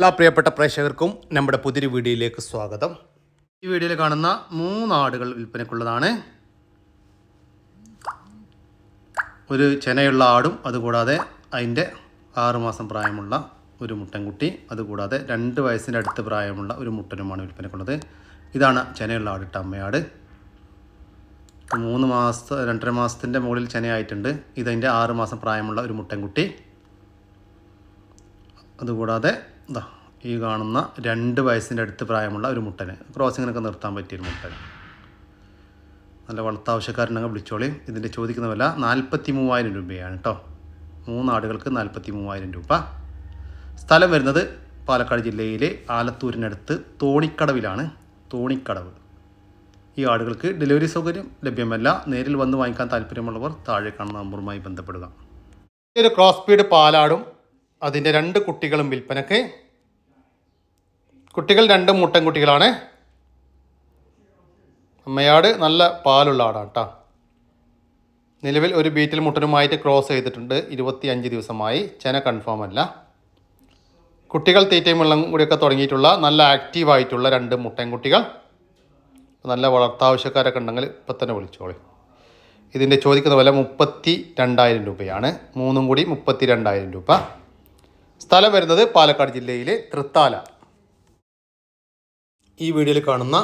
എല്ലാ പ്രിയപ്പെട്ട പ്രേക്ഷകർക്കും നമ്മുടെ പുതിയൊരു വീഡിയോയിലേക്ക് സ്വാഗതം. ഈ വീഡിയോയിൽ കാണുന്ന മൂന്നാടുകൾ വിൽപ്പനക്കുള്ളതാണ് ഒരു ചെനയുള്ള ആടും അതുകൂടാതെ അതിന്റെ ആറുമാസം പ്രായമുള്ള ഒരു മുട്ടൻകുട്ടി അതുകൂടാതെ രണ്ട് വയസ്സിന്റെ അടുത്ത് പ്രായമുള്ള ഒരു മുട്ടനുമാണ് വിൽപ്പനക്കുള്ളത് ഇതാണ് ചെനയുള്ള ആടിട്ട അമ്മയാട്. മൂന്ന് മാസം രണ്ടര മാസത്തിന്റെ മുകളിൽ ചെനയായിട്ടുണ്ട്. ഇതതിന്റെ ആറുമാസം പ്രായമുള്ള ഒരു മുട്ടൻകുട്ടി. അതുകൂടാതെ ഇതാ ഈ കാണുന്ന രണ്ട് വയസ്സിന്റെ അടുത്ത് പ്രായമുള്ള ഒരു മുട്ടന്. ക്രോസിങ്ങിനൊക്കെ നിർത്താൻ പറ്റിയൊരു മുട്ടൻ. നല്ല വളർത്താവശ്യക്കാരനൊക്കെ വിളിച്ചോളി. ഇതിന്റെ ചോദിക്കുന്ന വില നാൽപ്പത്തി മൂവായിരം രൂപയാണ് കേട്ടോ. മൂന്നാടുകൾക്ക് നാൽപ്പത്തി മൂവായിരം രൂപ. സ്ഥലം വരുന്നത് പാലക്കാട് ജില്ലയിലെ ആലത്തൂരിനടുത്ത് തോണിക്കടവിലാണ്. തോണിക്കടവ്. ഈ ആടുകൾക്ക് ഡെലിവറി സൗകര്യം ലഭ്യമല്ല. നേരിൽ വന്ന് വാങ്ങിക്കാൻ താല്പര്യമുള്ളവർ താഴെ കാണുന്ന നമ്പറുമായി ബന്ധപ്പെടുക. ഒരു ക്രോസ് സ്പീഡ് പാലാടും അതിന്റെ രണ്ട് കുട്ടികളും വിൽപ്പനക്ക്. കുട്ടികൾ രണ്ട് മുട്ടൻ കുട്ടികളാണ്. അമ്മയാട് നല്ല പാലുള്ള ആടാണ് കേട്ടോ നിലവിൽ ഒരു ബീറ്റിൽ മുട്ടനുമായിട്ട് ക്രോസ് ചെയ്തിട്ടുണ്ട്. ഇരുപത്തി അഞ്ച് ദിവസമായി. ചെന കൺഫേം അല്ല. കുട്ടികൾ തീറ്റയും വെള്ളം കൂടിയൊക്കെ തുടങ്ങിയിട്ടുള്ള നല്ല ആക്റ്റീവായിട്ടുള്ള രണ്ട് മുട്ടൻ കുട്ടികൾ. നല്ല വളർത്താവശ്യക്കാരൊക്കെ ഉണ്ടെങ്കിൽ ഇപ്പം തന്നെ വിളിച്ചോളി. ഇതിന്റെ ചോദിക്കുന്ന വില മുപ്പത്തി രണ്ടായിരം രൂപയാണ്. മൂന്നും കൂടി മുപ്പത്തി രണ്ടായിരം രൂപ. സ്ഥലം വരുന്നത് പാലക്കാട് ജില്ലയിലെ തൃത്താല. ഈ വീഡിയോയിൽ കാണുന്ന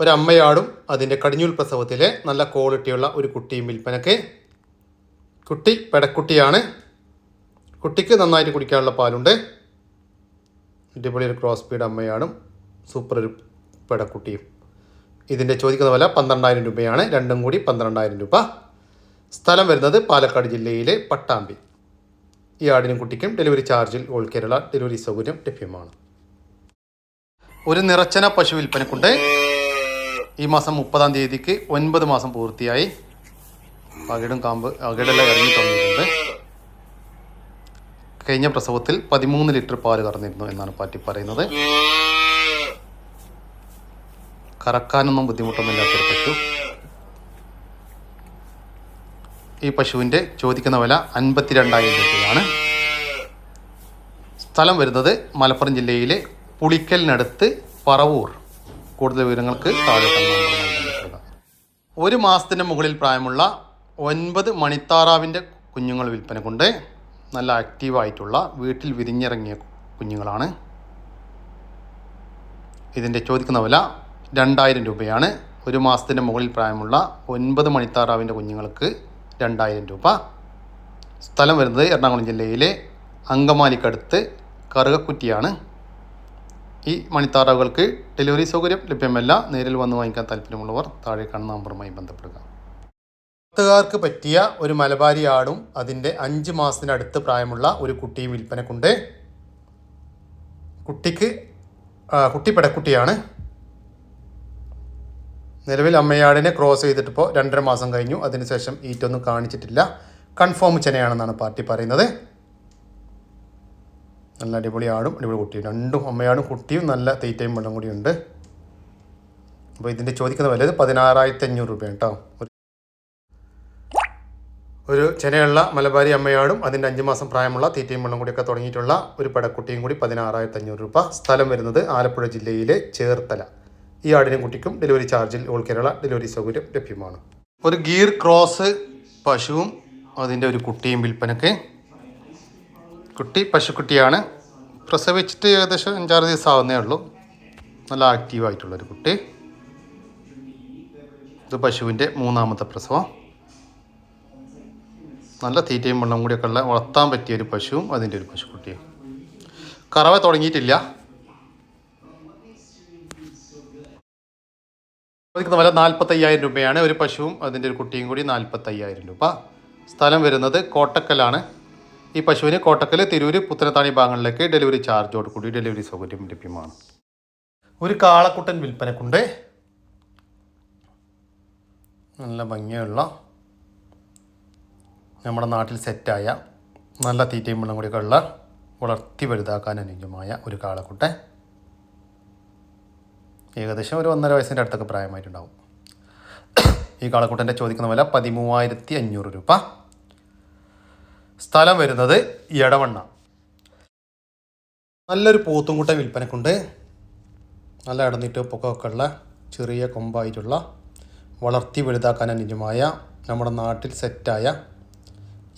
ഒരമ്മയാടും അതിന്റെ കടിഞ്ഞൂൽ പ്രസവത്തിലെ നല്ല ക്വാളിറ്റിയുള്ള ഒരു കുട്ടിയും വിൽപ്പനക്ക് കുട്ടി പെടക്കുട്ടിയാണ്. കുട്ടിക്ക് നന്നായിട്ട് കുടിക്കാനുള്ള പാലുണ്ട്. അടിപൊളി ഒരു ക്രോസ് സ്പീഡ് അമ്മയാടും സൂപ്പർ ഒരു പെടക്കുട്ടിയും. ഇതിന്റെ ചോദിക്കുന്ന വില പന്ത്രണ്ടായിരം രൂപയാണ്. രണ്ടും കൂടി പന്ത്രണ്ടായിരം രൂപ. സ്ഥലം വരുന്നത് പാലക്കാട് ജില്ലയിലെ പട്ടാമ്പി. ഈ ആടിനും കുട്ടിക്കും ഡെലിവറി ചാർജിൽ ഓൾ കേരള ഡെലിവറി സൗകര്യം ലഭ്യമാണ്. ഒരു നിറച്ചന പശു വിൽപ്പനക്കുണ്ട്. ഈ മാസം മുപ്പതാം തീയതിക്ക് ഒൻപത് മാസം പൂർത്തിയായി. അകിടും കാമ്പ് അകിടെല്ലാം ഇറങ്ങി തന്നിട്ടുണ്ട്. കഴിഞ്ഞ പ്രസവത്തിൽ പതിമൂന്ന് ലിറ്റർ പാൽ കറന്നിരുന്നു എന്നാണ് പാറ്റി പറയുന്നത്. കറക്കാനൊന്നും ബുദ്ധിമുട്ടൊന്നുമില്ലാത്തൊരു പശു. ഈ പശുവിന്റെ ചോദിക്കുന്ന വില അൻപത്തി രണ്ടായിരം രൂപയാണ്. സ്ഥലം വരുന്നത് മലപ്പുറം ജില്ലയിലെ പുളിക്കലിനടുത്ത് പറവൂർ. കൂടുതൽ വിവരങ്ങൾക്ക് താഴെ ഒരു മാസത്തിന് മുകളിൽ പ്രായമുള്ള ഒൻപത് മണിത്താറാവിന്റെ കുഞ്ഞുങ്ങൾ വിൽപ്പന കൊണ്ട് നല്ല ആക്റ്റീവായിട്ടുള്ള വീട്ടിൽ വിരിഞ്ഞിറങ്ങിയ കുഞ്ഞുങ്ങളാണ്. ഇതിന്റെ ചോദിക്കുന്ന വില രണ്ടായിരം രൂപയാണ്. ഒരു മാസത്തിന്റെ മുകളിൽ പ്രായമുള്ള ഒൻപത് മണിത്താറാവിന്റെ കുഞ്ഞുങ്ങൾക്ക് രണ്ടായിരം രൂപ. സ്ഥലം വരുന്നത് എറണാകുളം ജില്ലയിലെ അങ്കമാലിക്കടുത്ത് കറുകക്കുറ്റിയാണ്. ഈ മണിത്താറാവുകൾക്ക് ഡെലിവറി സൗകര്യം ലഭ്യമല്ല. നേരിൽ വന്ന് വാങ്ങിക്കാൻ താല്പര്യമുള്ളവർ താഴെ കാണുന്ന നമ്പറുമായി ബന്ധപ്പെടുക. പത്തുകാർക്ക് പറ്റിയ ഒരു മലബാരി ആടും അതിന്റെ അഞ്ച് മാസത്തിനടുത്ത് പ്രായമുള്ള ഒരു കുട്ടിയും വിൽപ്പനക്കുണ്ട്. കുട്ടിക്ക് കുട്ടി പെടക്കുട്ടിയാണ്. നിലവിൽ അമ്മയാടിനെ ക്രോസ് ചെയ്തിട്ടിപ്പോൾ രണ്ടര മാസം കഴിഞ്ഞു. അതിനുശേഷം ഈറ്റൊന്നും കാണിച്ചിട്ടില്ല. കൺഫേം ചെനയാണെന്നാണ് പാർട്ടി പറയുന്നത്. നല്ല അടിപൊളി ആടും അടിപൊളി കുട്ടിയും. രണ്ടും അമ്മയാടും കുട്ടിയും നല്ല തീറ്റയും വെള്ളം കൂടിയുണ്ട് അപ്പോൾ ഇതിന്റെ ചോദിക്കുന്ന വില പതിനാറായിരത്തി അഞ്ഞൂറ് രൂപയാണ് കേട്ടോ. ഒരു- ഒരു ചെനയുള്ള മലബാരി അമ്മയാടും അതിന്റെ അഞ്ച് മാസം പ്രായമുള്ള തീറ്റയും വെള്ളം കൂടിയൊക്കെ തുടങ്ങിയിട്ടുള്ള ഒരു പടക്കുട്ടിയും കൂടി പതിനാറായിരത്തി അഞ്ഞൂറ് രൂപ സ്ഥലം വരുന്നത് ആലപ്പുഴ ജില്ലയിലെ ചേർത്തല. ഈ ആടിനും കുട്ടിക്കും ഡെലിവറി ചാർജിൽ ഓൾ കേരള ഡെലിവറി സൗകര്യം ലഭ്യമാണ്. ഒരു ഗീർ ക്രോസ് പശുവും അതിന്റെ ഒരു കുട്ടിയും വിൽപ്പനക്ക്. കുട്ടി പശുക്കുട്ടിയാണ്. പ്രസവിച്ചിട്ട് ഏകദേശം അഞ്ചാറ് ദിവസം ആവുന്നേ ഉള്ളൂ. നല്ല ആക്റ്റീവായിട്ടുള്ളൊരു കുട്ടി. ഇത് പശുവിന്റെ മൂന്നാമത്തെ പ്രസവം. നല്ല തീറ്റയും വെള്ളം കൂടിയൊക്കെ ഉള്ള വളർത്താൻ പറ്റിയ ഒരു പശുവും അതിന്റെ ഒരു പശുക്കുട്ടിയും. കറവ തുടങ്ങിയിട്ടില്ല. ചോദിക്കുന്ന വില നാൽപ്പത്തയ്യായിരം രൂപയാണ്. ഒരു പശുവും അതിന്റെ ഒരു കുട്ടിയും കൂടി നാൽപ്പത്തയ്യായിരം രൂപ. സ്ഥലം വരുന്നത് കോട്ടക്കലാണ്. ഈ പശുവിന് കോട്ടക്കൽ തിരൂര് പുത്തനത്താണി ഭാഗങ്ങളിലേക്ക് ഡെലിവറി ചാർജോട് കൂടി ഡെലിവറി സൗകര്യം ലഭ്യമാണ്. ഒരു കാളക്കുട്ടൻ വിൽപ്പനക്കുണ്ട്. നല്ല ഭംഗിയുള്ള നമ്മുടെ നാട്ടിൽ സെറ്റായ നല്ല തീറ്റയും വെള്ളം കൂടിയൊക്കെ ഉള്ള വളർത്തി വലുതാക്കാൻ അനുയോജ്യമായ ഒരു കാളക്കുട്ടൻ. ഏകദേശം ഒരു ഒന്നര വയസ്സിന്റെ അടുത്തൊക്കെ പ്രായമായിട്ടുണ്ടാവും. ഈ കാളക്കൂട്ടന്റെ ചോദിക്കുന്ന വില പതിമൂവായിരത്തി അഞ്ഞൂറ് രൂപ. സ്ഥലം വരുന്നത് എടവണ്ണ. നല്ലൊരു പോത്തുംകുട്ടൻ വിൽപ്പനക്കുണ്ട്. നല്ല ഇടന്നിട്ട് പൊക്കമൊക്കെ ഉള്ള ചെറിയ കൊമ്പായിട്ടുള്ള വളർത്തി വലുതാക്കാൻ അനുജമായ നമ്മുടെ നാട്ടിൽ സെറ്റായ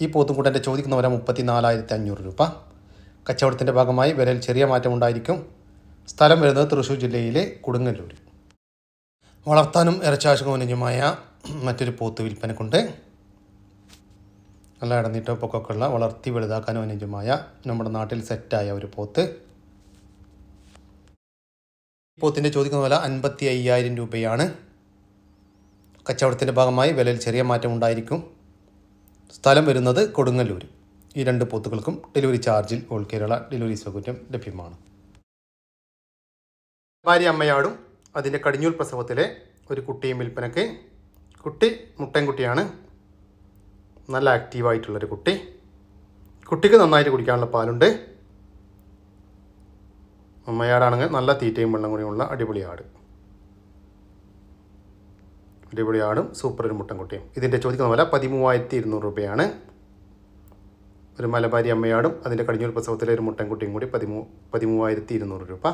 ഈ പോത്തുംകുട്ടന്റെ ചോദിക്കുന്ന വില മുപ്പത്തി നാലായിരത്തി അഞ്ഞൂറ് രൂപ. കച്ചവടത്തിന്റെ ഭാഗമായി വിലയിൽ ചെറിയ മാറ്റമുണ്ടായിരിക്കും. സ്ഥലം വരുന്നത് തൃശ്ശൂർ ജില്ലയിലെ കൊടുങ്ങല്ലൂർ വളർത്താനും ഇറച്ചാശകം അനുയോജ്യമായ മറ്റൊരു പോത്ത് വിൽപ്പനക്കുണ്ട്. നല്ല ഇടനീട്ടോ പൊക്കൊക്കെ ഉള്ള വളർത്തി വലുതാക്കാനും അനുജമായ നമ്മുടെ നാട്ടിൽ സെറ്റായ ഒരു പോത്ത്. പോത്തിന്റെ ചോദിക്കുന്ന വില അൻപത്തി അയ്യായിരം രൂപയാണ്. കച്ചവടത്തിന്റെ ഭാഗമായി വിലയിൽ ചെറിയ മാറ്റം ഉണ്ടായിരിക്കും. സ്ഥലം വരുന്നത് കൊടുങ്ങല്ലൂർ ഈ രണ്ട് പോത്തുകൾക്കും ഡെലിവറി ചാർജിൽ ഓൾ കേരള ഡെലിവറി സൗകര്യം ലഭ്യമാണ്. ഭാര്യ അമ്മയാടും അതിന്റെ കടിഞ്ഞൂൽ പ്രസവത്തിലെ ഒരു കുട്ടിയും വിൽപ്പനക്ക് കുട്ടി മുട്ടൻകുട്ടിയാണ്. നല്ല ആക്റ്റീവായിട്ടുള്ളൊരു കുട്ടി. കുട്ടിക്ക് നന്നായിട്ട് കുടിക്കാനുള്ള പാലുണ്ട്. അമ്മയാടാണെങ്കിൽ നല്ല തീറ്റയും വെള്ളം കൂടിയുള്ള അടിപൊളി ആട്. അടിപൊളി ആടും സൂപ്പർ ഒരു മുട്ടൻകുട്ടിയും. ഇതിന്റെ ചോദിക്കുന്ന വില പതിമൂവായിരത്തി ഇരുന്നൂറ് രൂപയാണ്. ഒരു മലബാരി അമ്മയാടും അതിന്റെ കടിഞ്ഞൂർ പ്രസവത്തിലെ ഒരു മുട്ടൻകുട്ടിയും കൂടി പതിമൂ പതിമൂവായിരത്തി ഇരുന്നൂറ് രൂപ.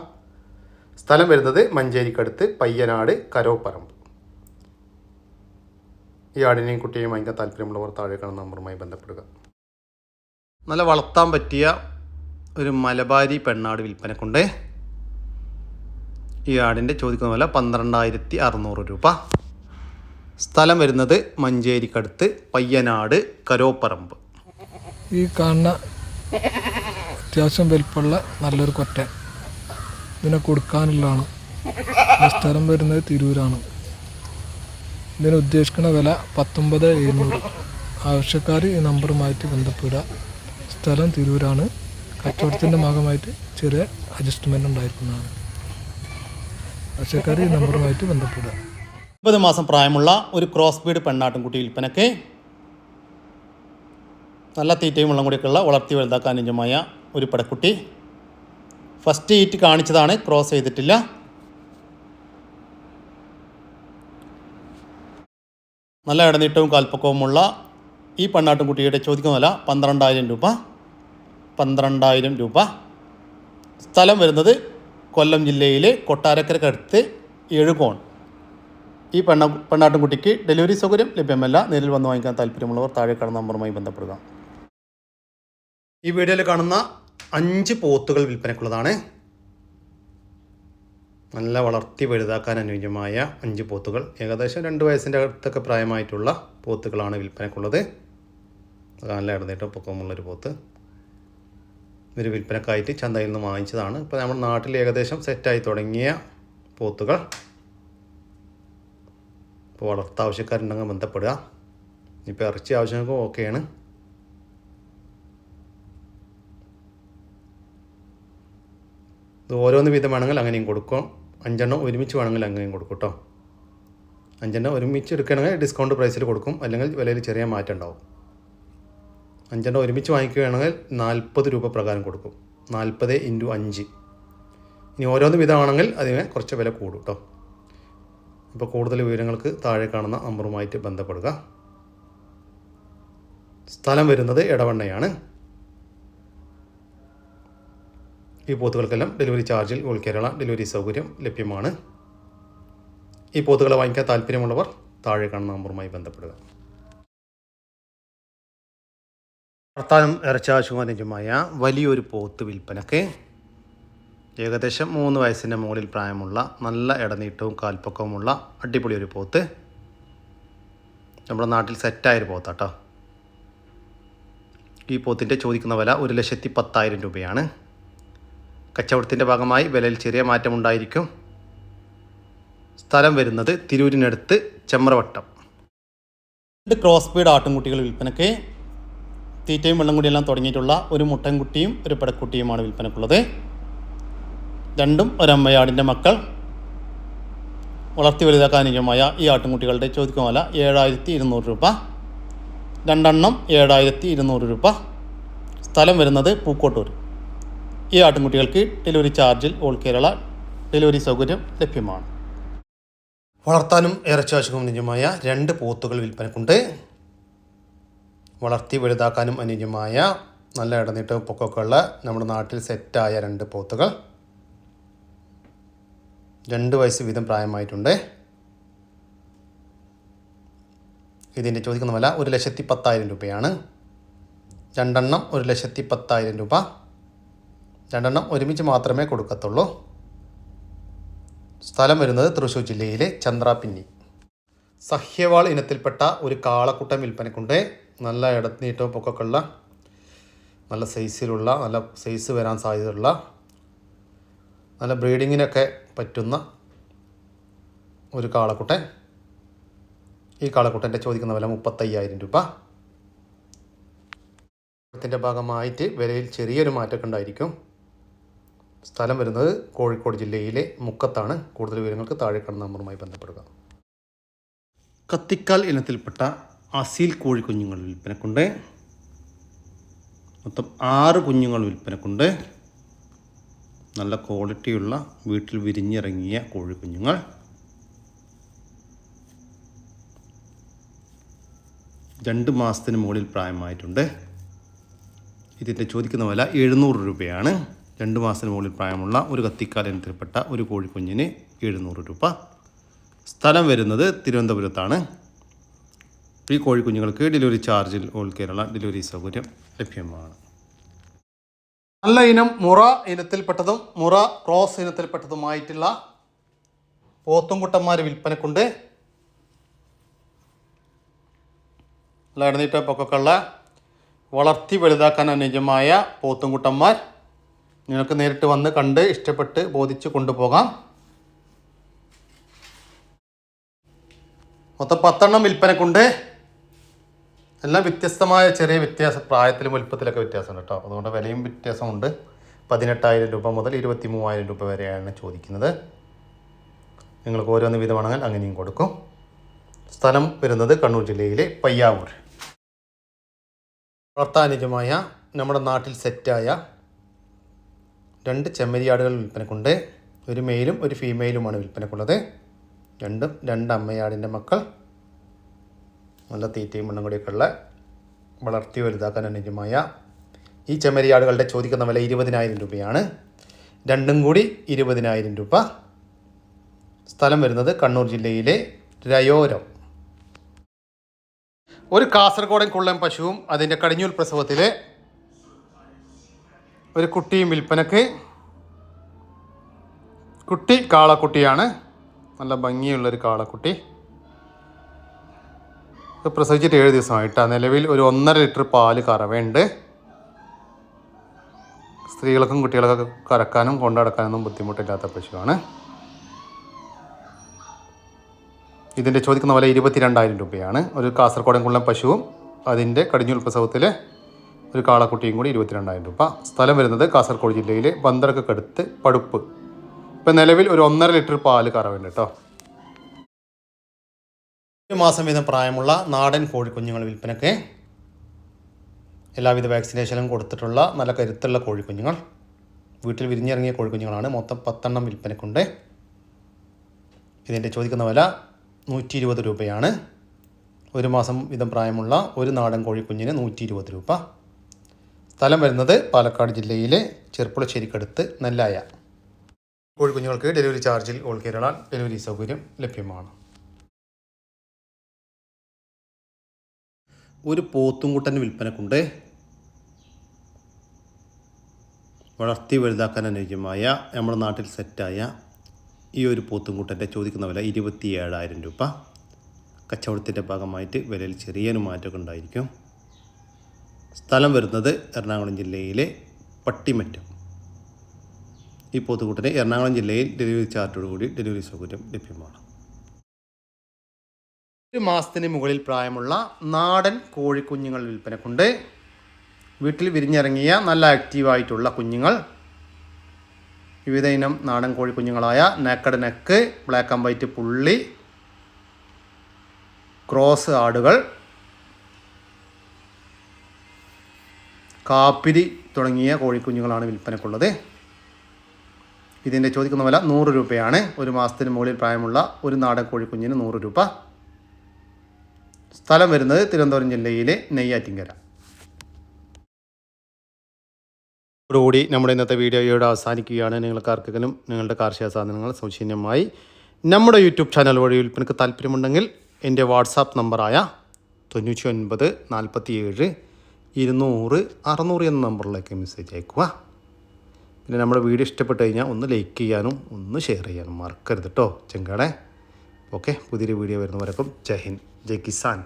സ്ഥലം വരുന്നത് മഞ്ചേരിക്കടുത്ത് പയ്യനാട് കരോപ്പറമ്പ്. ഈ ആടിനെയും കുട്ടിയെയും ഭയങ്കര താല്പര്യമുള്ളവർ താഴെ കാണുന്ന നമ്പറുമായി ബന്ധപ്പെടുക. നല്ല വളർത്താൻ പറ്റിയ ഒരു മലബാരി പെണ്ണാട് വിൽപ്പനക്കുണ്ട്. ഈ ആടിന്റെ ചോദിക്കുന്ന വില പന്ത്രണ്ടായിരത്തി അറുന്നൂറ് രൂപ. സ്ഥലം വരുന്നത് മഞ്ചേരിക്കടുത്ത് പയ്യനാട് കരോപ്പറമ്പ്. ഈ കാണുന്ന അത്യാവശ്യം വലിപ്പമുള്ള നല്ലൊരു കൊറ്റൻ. ഇതിനെ കൊടുക്കാനുള്ളതാണ്. സ്ഥലം വരുന്നത് തിരൂരാണ്. ഇതിന് ഉദ്ദേശിക്കുന്ന വില പത്തൊമ്പത് എഴുന്നൂറ്. ആവശ്യക്കാർ ഈ നമ്പറുമായിട്ട് ബന്ധപ്പെടുക. സ്ഥലം തിരൂരാണ്. കച്ചവടത്തിന്റെ ഭാഗമായിട്ട് ചെറിയ അഡ്ജസ്റ്റ്മെന്റ് ഉണ്ടായിരിക്കുന്നതാണ്. ആവശ്യക്കാർ ഈ നമ്പറുമായിട്ട് ബന്ധപ്പെടുക. ഒമ്പത് മാസം പ്രായമുള്ള ഒരു ക്രോസ് ബീഡ് പെണ്ണാട്ടുംകുട്ടി വിൽപ്പനയ്ക്ക് നല്ല തീറ്റയും വെള്ളം കൂടിയൊക്കെയുള്ള വളർത്തി വലുതാക്കാൻ അനുജമായ ഒരു പടക്കുട്ടി ഫസ്റ്റ് ഈറ്റ് കാണിച്ചതാണ് ക്രോസ് ചെയ്തിട്ടില്ല. നല്ല ഇടനീട്ടവും കാൽപ്പക്കവുമുള്ള ഈ പെണ്ണാട്ടുംകുട്ടിയുടെ ചോദിക്കുന്ന വില പന്ത്രണ്ടായിരം രൂപ. പന്ത്രണ്ടായിരം രൂപ. സ്ഥലം വരുന്നത് കൊല്ലം ജില്ലയിലെ കൊട്ടാരക്കരക്കടുത്ത് എഴുകോൺ ഈ പെണ്ണ പെണ്ണാട്ടുംകുട്ടിക്ക് ഡെലിവറി സൗകര്യം ലഭ്യമല്ല. നേരിൽ വന്ന് വാങ്ങിക്കാൻ താല്പര്യമുള്ളവർ താഴെ കാണുന്ന നമ്പറുമായി ബന്ധപ്പെടുക. ഈ വീഡിയോയിൽ കാണുന്ന അഞ്ച് പോത്തുകൾ വിൽപ്പനക്കുള്ളതാണ്. നല്ല വളർത്തി വലുതാക്കാൻ അനുയോജ്യമായ അഞ്ച് പോത്തുകൾ. ഏകദേശം രണ്ട് വയസ്സിന്റെ അടുത്തൊക്കെ പ്രായമായിട്ടുള്ള പോത്തുകളാണ് വിൽപ്പനക്കുള്ളത്. നല്ല ഇടന്നിട്ട് പൊക്കമുള്ളൊരു പോത്ത്. ഇവർ വിൽപ്പനക്കായിട്ട് ചന്തയിൽ നിന്ന് വാങ്ങിച്ചതാണ്. ഇപ്പോൾ നമ്മുടെ നാട്ടിൽ ഏകദേശം സെറ്റായി തുടങ്ങിയ പോത്തുകൾ. ഇപ്പോൾ വളർത്താവശ്യക്കാരുണ്ടെങ്കിൽ ബന്ധപ്പെടുക. ഇപ്പോൾ ഇറച്ചി ആവശ്യങ്ങൾക്കും ഓക്കെയാണ്. ഇത് ഓരോന്ന് വീതം വേണമെങ്കിൽ അങ്ങനെയും കൊടുക്കും. അഞ്ചെണ്ണം ഒരുമിച്ച് വേണമെങ്കിൽ അങ്ങനെയും കൊടുക്കും കേട്ടോ. അഞ്ചെണ്ണം ഒരുമിച്ച് എടുക്കുകയാണെങ്കിൽ ഡിസ്കൗണ്ട് പ്രൈസിൽ കൊടുക്കും. അല്ലെങ്കിൽ വിലയിൽ ചെറിയ മാറ്റം ഉണ്ടാവും. അഞ്ചെണ്ണം ഒരുമിച്ച് വാങ്ങിക്കുകയാണെങ്കിൽ നാൽപ്പത് രൂപ പ്രകാരം കൊടുക്കും. നാൽപ്പത് ഇന്റു അഞ്ച്. ഇനി ഓരോന്ന് വിധമാണെങ്കിൽ അതിന് കുറച്ച് വില കൂടും കേട്ടോ. അപ്പോൾ കൂടുതൽ വിവരങ്ങൾക്ക് താഴെ കാണുന്ന നമ്പറുമായിട്ട് ബന്ധപ്പെടുക. സ്ഥലം വരുന്നത് ഇടവണ്ണയാണ് ഈ പോത്തുകൾക്കെല്ലാം ഡെലിവറി ചാർജിൽ ഓൾ കേരള ഡെലിവറി സൗകര്യം ലഭ്യമാണ്. ഈ പോത്തുകളെ വാങ്ങിക്കാൻ താല്പര്യമുള്ളവർ താഴെ കാണുന്ന നമ്പറുമായി ബന്ധപ്പെടുക. വർത്താനം ഇറച്ചാശുമാനുജമായ വലിയൊരു പോത്ത് വിൽപ്പനക്ക് ഏകദേശം മൂന്ന് വയസ്സിന്റെ മുകളിൽ പ്രായമുള്ള നല്ല ഇടനീട്ടവും കാൽപ്പൊക്കവുമുള്ള അടിപൊളി ഒരു പോത്ത്. നമ്മുടെ നാട്ടിൽ സെറ്റായൊരു പോത്താട്ടോ. ഈ പോത്തിന്റെ ചോദിക്കുന്ന വില ഒരു ലക്ഷത്തി പത്തായിരം രൂപയാണ്. കച്ചവടത്തിന്റെ ഭാഗമായി വിലയിൽ ചെറിയ മാറ്റമുണ്ടായിരിക്കും. സ്ഥലം വരുന്നത് തിരൂരിനടുത്ത് ചെമ്രവട്ടം. രണ്ട് ക്രോസ് ബീഡ് ആട്ടുംകുട്ടികൾ വിൽപ്പനയ്ക്ക് തീറ്റയും വെള്ളം കൂടിയെല്ലാം തുടങ്ങിയിട്ടുള്ള ഒരു മുട്ടൻകുട്ടിയും ഒരു പെടക്കുട്ടിയുമാണ് വിൽപ്പനക്കുള്ളത് രണ്ടും ഒരമ്മയാടിന്റെ മക്കൾ. വളർത്തി വലുതാക്കാൻ അനുയോജ്യമായ ഈ ആട്ടുംകുട്ടികളുടെ ചോദിക്കുന്ന വില ഏഴായിരത്തി ഇരുന്നൂറ് രൂപ. രണ്ടെണ്ണം ഏഴായിരത്തി ഇരുന്നൂറ് രൂപ. സ്ഥലം വരുന്നത് പൂക്കോട്ടൂർ ഈ ആട്ടുംകുട്ടികൾക്ക് ഡെലിവറി ചാർജിൽ ഓൾ കേരള ഡെലിവറി സൗകര്യം ലഭ്യമാണ്. വളർത്താനും ഇറച്ചാശുക്കും അനുയോജ്യമായ രണ്ട് പോത്തുകൾ വിൽപ്പനക്കുണ്ട്. വളർത്തി വലുതാക്കാനും അനുയോജ്യമായ നല്ല ഇടനീട്ടവും പൊക്കമൊക്കെ ഉള്ള നമ്മുടെ നാട്ടിൽ സെറ്റായ രണ്ട് പോത്തുകൾ. രണ്ട് വയസ്സ് വീതം പ്രായമായിട്ടുണ്ട്. ഇതിന്റെ ചോദിക്കുന്ന വില ഒരു ലക്ഷത്തി പത്തായിരം രൂപയാണ്. രണ്ടെണ്ണം ഒരു ലക്ഷത്തി പത്തായിരം രൂപ. രണ്ടെണ്ണം ഒരുമിച്ച് മാത്രമേ കൊടുക്കത്തുള്ളൂ. സ്ഥലം വരുന്നത് തൃശ്ശൂർ ജില്ലയിലെ ചന്ദ്രാപിന്നി. സഹ്യവാൾ ഇനത്തിൽപ്പെട്ട ഒരു കാളക്കുട്ടൻ വിൽപ്പനക്കുണ്ട് നല്ല ഇടനീട്ടവും പൊക്കൊക്കെയുള്ള നല്ല സൈസിലുള്ള നല്ല സൈസ് വരാൻ സാധ്യതയുള്ള നല്ല ബ്രീഡിങ്ങിനൊക്കെ പറ്റുന്ന ഒരു കാളക്കുട്ടൻ ഈ കാളക്കുട്ടന്റെ ചോദിക്കുന്ന വില മുപ്പത്തയ്യായിരം രൂപ. ത്തിന്റെ ഭാഗമായിട്ട് വിലയിൽ ചെറിയൊരു മാറ്റമൊക്കെ ഉണ്ടായിരിക്കും. സ്ഥലം വരുന്നത് കോഴിക്കോട് ജില്ലയിലെ മുക്കത്താണ്. കൂടുതൽ വിവരങ്ങൾക്ക് താഴെ കാണുന്ന നമ്പറുമായി ബന്ധപ്പെടുക. കത്തിക്കാൽ ഇനത്തിൽപ്പെട്ട അസീൽ കോഴിക്കുഞ്ഞുങ്ങൾ വിൽപ്പനക്കുണ്ട്. മൊത്തം ആറ് കുഞ്ഞുങ്ങൾ വിൽപ്പനക്കുണ്ട്. നല്ല ക്വാളിറ്റിയുള്ള വീട്ടിൽ വിരിഞ്ഞിറങ്ങിയ കോഴിക്കുഞ്ഞുങ്ങൾ. രണ്ട് മാസത്തിന് മുകളിൽ പ്രായമായിട്ടുണ്ട്. ഇതിന്റെ ചോദിക്കുന്ന വില എഴുന്നൂറ് രൂപയാണ്. രണ്ട് മാസത്തിന് മുകളിൽ പ്രായമുള്ള ഒരു കത്തിക്കാൽ ഇനത്തിൽപ്പെട്ട ഒരു കോഴിക്കുഞ്ഞിന് എഴുന്നൂറ് രൂപ. സ്ഥലം വരുന്നത് തിരുവനന്തപുരത്താണ്. ഈ കോഴിക്കുഞ്ഞുങ്ങൾക്ക് ഡെലിവറി ചാർജിൽ ഓൾ കേരള ഡെലിവറി സൗകര്യം ലഭ്യമാണ്. നല്ല ഇനം മുറ ഇനത്തിൽപ്പെട്ടതും മുറ ക്രോസ് ഇനത്തിൽപ്പെട്ടതുമായിട്ടുള്ള പോത്തുംകുട്ടന്മാർ വിൽപ്പനക്കുണ്ട്. നല്ല ഇടനീട്ട പൊക്കൊക്കെയുള്ള വളർത്തി വലുതാക്കാൻ അനുയോജ്യമായ പോത്തുംകുട്ടന്മാർ. നിങ്ങൾക്ക് നേരിട്ട് വന്ന് കണ്ട് ഇഷ്ടപ്പെട്ട് ബോധിച്ച് കൊണ്ടുപോകാം. മൊത്തം പത്തെണ്ണം വിൽപ്പനക്കുണ്ട്. എല്ലാം വ്യത്യസ്തമായ ചെറിയ വ്യത്യാസം പ്രായത്തിലും വലുപ്പത്തിലൊക്കെ വ്യത്യാസമുണ്ട് കേട്ടോ. അതുകൊണ്ട് വിലയും വ്യത്യാസമുണ്ട്. പതിനെട്ടായിരം രൂപ മുതൽ ഇരുപത്തി മൂവായിരം രൂപ വരെയാണ് ചോദിക്കുന്നത്. നിങ്ങൾക്ക് ഓരോന്ന് വിധമാണെങ്കിൽ അങ്ങനെയും കൊടുക്കും. സ്ഥലം വരുന്നത് കണ്ണൂർ ജില്ലയിലെ പയ്യാവൂർ. വളർത്താനുജമായ നമ്മുടെ നാട്ടിൽ സെറ്റായ രണ്ട് ചെമ്മരിയാടുകൾ വിൽപ്പനക്കുണ്ട്. ഒരു മെയിലും ഒരു ഫീമെയിലുമാണ് വിൽപ്പനക്കുള്ളത്. രണ്ടും രണ്ട് അമ്മയാടിന്റെ മക്കൾ. നല്ല തീറ്റയും മണ്ണും കൂടിയൊക്കെ ഉള്ള വളർത്തി വലുതാക്കാൻ അനുജമായ ഈ ചെമ്മരിയാടുകളുടെ ചോദിക്കുന്ന വില ഇരുപതിനായിരം രൂപയാണ്. രണ്ടും കൂടി ഇരുപതിനായിരം രൂപ. സ്ഥലം വരുന്നത് കണ്ണൂർ ജില്ലയിലെ രയോരം. ഒരു കാസർഗോഡൻ കുള്ളൻ പശുവും അതിന്റെ കടിഞ്ഞൂൽ പ്രസവത്തിലെ ഒരു കുട്ടിയും വിൽപ്പനക്ക്. കുട്ടി കാളക്കുട്ടിയാണ്. നല്ല ഭംഗിയുള്ളൊരു കാളക്കുട്ടി. പ്രസവിച്ചിട്ട് ഏഴ് ദിവസമായിട്ടാണ് നിലവിൽ ഒരു ഒന്നര ലിറ്റർ പാൽ കറവയുണ്ട്. സ്ത്രീകൾക്കും കുട്ടികൾക്കൊക്കെ കറക്കാനും കൊണ്ടടക്കാനൊന്നും ബുദ്ധിമുട്ടില്ലാത്ത പശുവാണ്. ഇതിന്റെ ചോദിക്കുന്ന വില ഇരുപത്തിരണ്ടായിരം രൂപയാണ്. ഒരു കാസർഗോഡൻ കുള്ളൻ പശുവും അതിന്റെ കടിഞ്ഞുൽ പ്രസവത്തിലെ ഒരു കാളക്കുട്ടിയും കൂടി ഇരുപത്തിരണ്ടായിരം രൂപ. സ്ഥലം വരുന്നത് കാസർഗോഡ് ജില്ലയിലെ പന്തറക്കടുത്ത് പടുപ്പ്. ഇപ്പം നിലവിൽ ഒരു ഒന്നര ലിറ്റർ പാൽ കറവുണ്ട് കേട്ടോ. ഒരു മാസം വീതം പ്രായമുള്ള നാടൻ കോഴിക്കുഞ്ഞുങ്ങൾ വിൽപ്പനക്ക് എല്ലാവിധ വാക്സിനേഷനും കൊടുത്തിട്ടുള്ള നല്ല കരുത്തുള്ള കോഴിക്കുഞ്ഞുങ്ങൾ. വീട്ടിൽ വിരിഞ്ഞിറങ്ങിയ കോഴിക്കുഞ്ഞുങ്ങളാണ് മൊത്തം പത്തെണ്ണം വിൽപ്പനക്കുണ്ട്. ഇതിന്റെ ചോദിക്കുന്ന വില നൂറ്റി ഇരുപത് രൂപയാണ്. ഒരു മാസം വീതം പ്രായമുള്ള ഒരു നാടൻ കോഴിക്കുഞ്ഞിന് നൂറ്റി ഇരുപത് രൂപ. സ്ഥലം വരുന്നത് പാലക്കാട് ജില്ലയിലെ ചെറുപ്പുളശ്ശേരിക്കടുത്ത് നെല്ലായ. കോഴിക്കുഞ്ഞുങ്ങൾക്ക് ഡെലിവറി ചാർജിൽ ഓൾ കേരള ഡെലിവറി സൗകര്യം ലഭ്യമാണ്. ഒരു പോത്തുംകുട്ടൻ വിൽപ്പനക്കുണ്ട്. വളർത്തി വലുതാക്കാൻ അനുയോജ്യമായ നമ്മുടെ നാട്ടിൽ സെറ്റായ ഈ ഒരു പോത്തുംകുട്ടന്റെ ചോദിക്കുന്ന വില ഇരുപത്തി ഏഴായിരം രൂപ. കച്ചവടത്തിന്റെ ഭാഗമായിട്ട് വിലയിൽ ചെറിയൊരു മാറ്റമൊക്കെ ഉണ്ടായിരിക്കും. സ്ഥലം വരുന്നത് എറണാകുളം ജില്ലയിലെ പട്ടിമറ്റം. ഈ പോത്തുകൂട്ടിന് എറണാകുളം ജില്ലയിൽ ഡെലിവറി ചാർജോട് കൂടി ഡെലിവറി സൗകര്യം ലഭ്യമാണ്. ഒരു മാസത്തിന് മുകളിൽ പ്രായമുള്ള നാടൻ കോഴിക്കുഞ്ഞുങ്ങൾ വിൽപ്പനക്കുണ്ട്. വീട്ടിൽ വിരിഞ്ഞിറങ്ങിയ നല്ല ആക്റ്റീവായിട്ടുള്ള കുഞ്ഞുങ്ങൾ. വിവിധ ഇനം നാടൻ കോഴിക്കുഞ്ഞുങ്ങളായ naked neck black and white പുള്ളി ക്രോസ് ആടുകൾ കാപ്പിരി തുടങ്ങിയ കോഴിക്കുഞ്ഞുങ്ങളാണ് വിൽപ്പനക്കുള്ളത്. ഇതിന്റെ ചോദിക്കുന്ന വില നൂറ് രൂപയാണ്. ഒരു മാസത്തിന് മുകളിൽ പ്രായമുള്ള ഒരു നാടൻ കോഴിക്കുഞ്ഞിന് നൂറ് രൂപ. സ്ഥലം വരുന്നത് തിരുവനന്തപുരം ജില്ലയിലെ നെയ്യാറ്റിങ്കര. ഇതോടുകൂടി നമ്മുടെ ഇന്നത്തെ വീഡിയോയോട് അവസാനിക്കുകയാണ്. നിങ്ങൾക്ക് ആർക്കെങ്കിലും നിങ്ങളുടെ കാർഷിക സാധനങ്ങൾ സൗജന്യമായി നമ്മുടെ യൂട്യൂബ് ചാനൽ വഴി വിൽപ്പനക്ക് താല്പര്യമുണ്ടെങ്കിൽ എന്റെ വാട്സാപ്പ് നമ്പറായ തൊണ്ണൂറ്റി ഒൻപത് നാൽപ്പത്തി ഏഴ് ഇരുന്നൂറ് അറുന്നൂറ് എന്ന നമ്പറിലേക്ക് മെസ്സേജ് അയക്കുക പിന്നെ നമ്മുടെ വീഡിയോ ഇഷ്ടപ്പെട്ട് കഴിഞ്ഞാൽ ഒന്ന് ലൈക്ക് ചെയ്യാനും ഒന്ന് ഷെയർ ചെയ്യാനും മറക്കരുത് കേട്ടോ ചെങ്കാടെ ഓക്കെ പുതിയൊരു വീഡിയോ വരുന്നവരപ്പം. ജയ് ഹിന്ദ് ജയ് കിസാൻ.